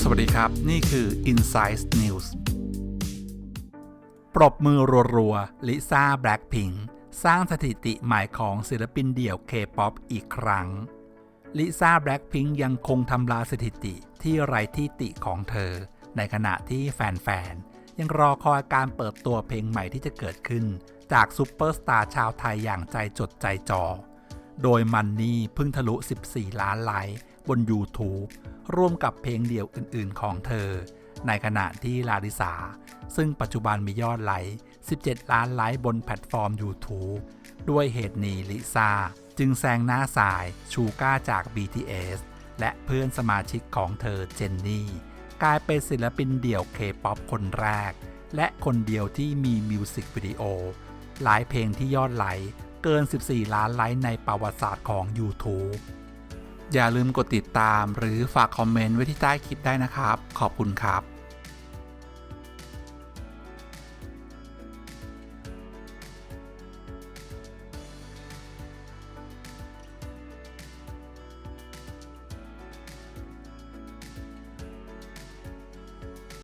สวัสดีครับ นี่คือ Insight News ปรบมือรัวๆลิซ่าแบล็คพิงสร้างสถิติใหม่ของศิลปินเดี่ยว K-POP อีกครั้งลิซ่าแบล็คพิงยังคงทำลายสถิติที่ไร้ที่ติของเธอ ในขณะที่แฟนๆ ยังรอคอยการเปิดตัวเพลงใหม่ที่จะเกิดขึ้น จากซูเปอร์สตาร์ชาวไทยอย่างใจจดใจจอ โดยมันนี่เพิ่งทะลุ 14 ล้านไลค์บน YouTube ร่วมกับเพลงเดี่ยวอื่นๆของเธอ ในขณะที่ลาดิสา ซึ่งปัจจุบันมียอดไลค์ 17 ล้านไลค์บนแพลตฟอร์ม YouTube ด้วยเหตุนี้ลิซาจึงแซงหน้าสายชูก้าจาก BTS และเพื่อนสมาชิกของเธอเจนนี่ กลายเป็นศิลปินเดี่ยว K-POP คนแรก และคนเดียวที่มีมิวสิกวิดีโอหลายเพลงที่ยอดไลค์ เกิน 14 ล้านไลค์ในประวัติศาสตร์ของ YouTube อย่าลืมกดติดตามหรือฝากคอมเมนต์ไว้ที่ใต้คลิปได้นะครับ ขอบคุณครับ